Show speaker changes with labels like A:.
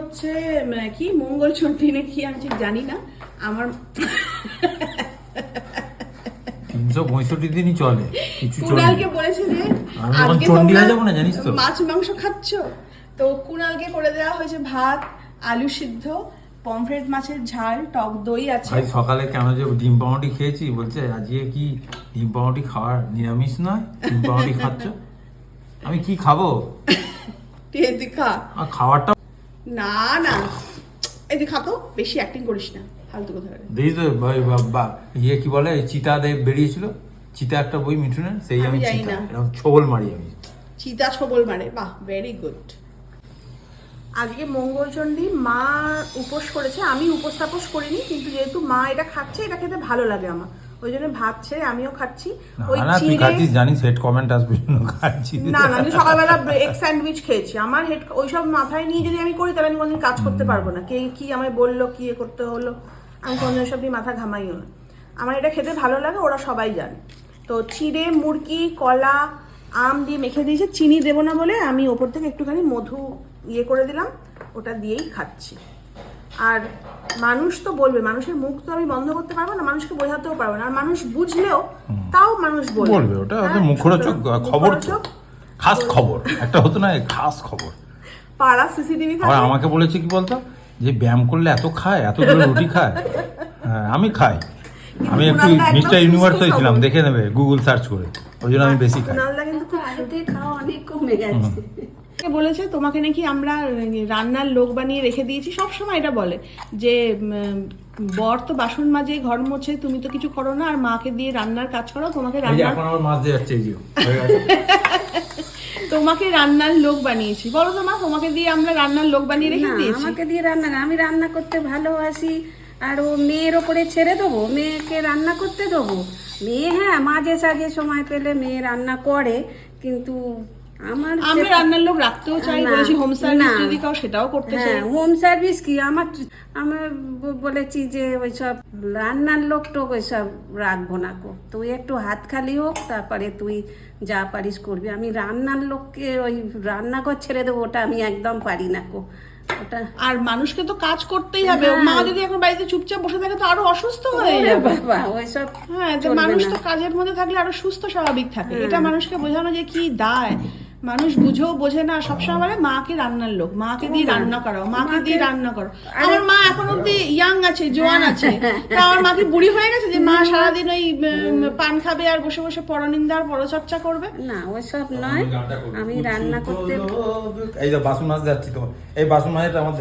A: হচ্ছে কি মঙ্গল চণ্ডী না কি আমি ঠিক জানি না। আমার
B: তিনশো পঁয়ষট্টি দিনই চলে কিছু
A: কুণালকে বলেছে যে আজকে তোমরা
B: যাব না, জানিস তো?
A: মাছ মাংস খাচ্ছ? তো কুণালকে করে দেওয়া হয়েছে ভাত আলু সিদ্ধ পমফ্রেট মাছের ঝাল টক দই আছে।
B: ভাই সকালে কেন যে ডিম পাউরুটি খেয়েছি? বলছে আজকে কি ডিম পাউরুটি খাওয়ার নিরামিষ নয়? ডিম পাউরুটি খাচ্ছ? আমি কি খাব?
A: খা। না না। এই তুই খা বেশি অ্যাক্টিং করিস না ফালতু কথা।
B: দেখিস তো ভাই বা- বা- ইয়ে কি বলে চিতা দেব বেরিয়েছিল। চিতা একটা বই মিঠুনের সেই
A: আমি
B: চিতা এরকম ছবল মারি আমি।
A: চিতা ছবল মারে বাহ ভেরি গুড আজকে মঙ্গলচণ্ডী মা উপোস করেছে আমি উপোস তাপোস করিনি কিন্তু যেহেতু মা এটা খাচ্ছে এটা খেতে ভালো লাগে আমার। ওই জন্য ভাত ছেড়ে আমিও খাচ্ছি। ওই
B: তুই খাচ্ছিস জানিস হেড কমেন্ট আসবে খাচ্ছি।
A: না না আমি সকালবেলা এগ স্যান্ডউইচ খেয়েছি। আমার হেড ওইসব মাথায় নিয়ে যদি আমি করি তাহলে আমি কোনদিন কাজ করতে পারব না। কে কি আমায় বলল কি এ করতে হলো আমি কোনদিন ওইসব নিয়ে মাথা ঘামাইও না। আমার এটা খেতে ভালো লাগে ওরা সবাই জানে। তো চিড়ে মুরগি কলা আম দিয়ে মেখে দিয়েছে। চিনি দেবো না বলে আমি ওপর থেকে একটুখানি মধু ইয়ে করে দিলাম ওটা দিয়েই খাচ্ছি। আর মানুষ তো বলবে মানুষের মুখ তো আমি বন্ধ করতে পারব না মানুষকে বোঝাতেও পারব না। আর মানুষ বুঝলেও তাও মানুষ বলবে।
B: বলবে ওটা
A: হ্যাঁ,
B: মুখরোচক খবর। খাস খবর। একটা হতো না খাস খবর।
A: পাড়া সিসিটিভি
B: আবার আমাকে বলেছে কি বলতো? যে ব্যায়াম করলে এত খায় এতগুলো রুটি খায়। হ্যাঁ আমি খাই। আমি একটু মিস্টার ইউনিভার্স হয়েছিলাম দেখে নেবে গুগল সার্চ করে। ওই জন্য আমি বেশি খাই।
A: কিন্তু
C: খাওয়া অনেক কমে গেছে।
A: বলেছে? তোমাকে নাকি আমরা রান্নার লোক বানিয়ে রেখে দিয়েছি। সব সময় এটা বলে যে বর তো বাসন মাজে ঘর মোছে তুমি তো কিছু করো না আর মাকে দিয়ে রান্নার কাজ করো তোমাকে রান্নার। তোমাকে রান্নার লোক বানিয়েছি। বলো তো মা তোমাকে দিয়ে আমরা রান্নার লোক বানিয়ে রেখে দিয়েছি?
C: আমাকে দিয়ে রান্না না আমি রান্না করতে ভালোবাসি আর ও মেয়ের ওপরে ছেড়ে দেবো মেয়েকে রান্না করতে দেবো। মেয়ে হ্যাঁ মাঝে সাঝে সময় পেলে মেয়ে রান্না করে কিন্তু আমার
A: আমরা রান্নার লোক রাখতেও চাই বলেছি হোম সার্ভিস যদি কাও সেটাও করতে চাই
C: হ্যাঁ হোম সার্ভিস কি? আমার আমার বলেছি যে ওইসব রান্নার লোক টোক রাখব না কো তুই একটু হাত খালি হোক তারপরে তুই যা পারিস করবি। আমি রান্নার লোককে ওই রান্নাঘর ছেড়ে দেবো ওটা আমি একদম পারি না কো ওটা
A: আর মানুষকে তো কাজ করতেই হবে।
C: হ্যাঁ।
A: মা যদি এখন বাড়িতে চুপচাপ বসে থাকে তো আরও অসুস্থ হয়ে যাবে।
C: ওইসব
A: হ্যাঁ মানুষ তো কাজের মধ্যে থাকলে আরও সুস্থ স্বাভাবিক থাকে। এটা মানুষকে বোঝানো যে কি দায়। মানুষ বুঝেও বোঝে না সবসময় বলে মাকে রান্নার লোক মাকে দিয়ে রান্না করো মাকে দিয়ে রান্না করো। আমার মা এখন অব্দি ইয়াং আছে জোয়ান আছে। তা আমার মাকে বুড়ি হয়ে গেছে যে মা সারাদিন ওই পান খাবে আর বসে বসে পরনিন্দা আর পরচর্চা করবে?
C: না ওইসব নয়। আমি রান্না করতে
B: এই যে বাসন মাছ যাচ্ছি তো এই বাসন মাছটা আমার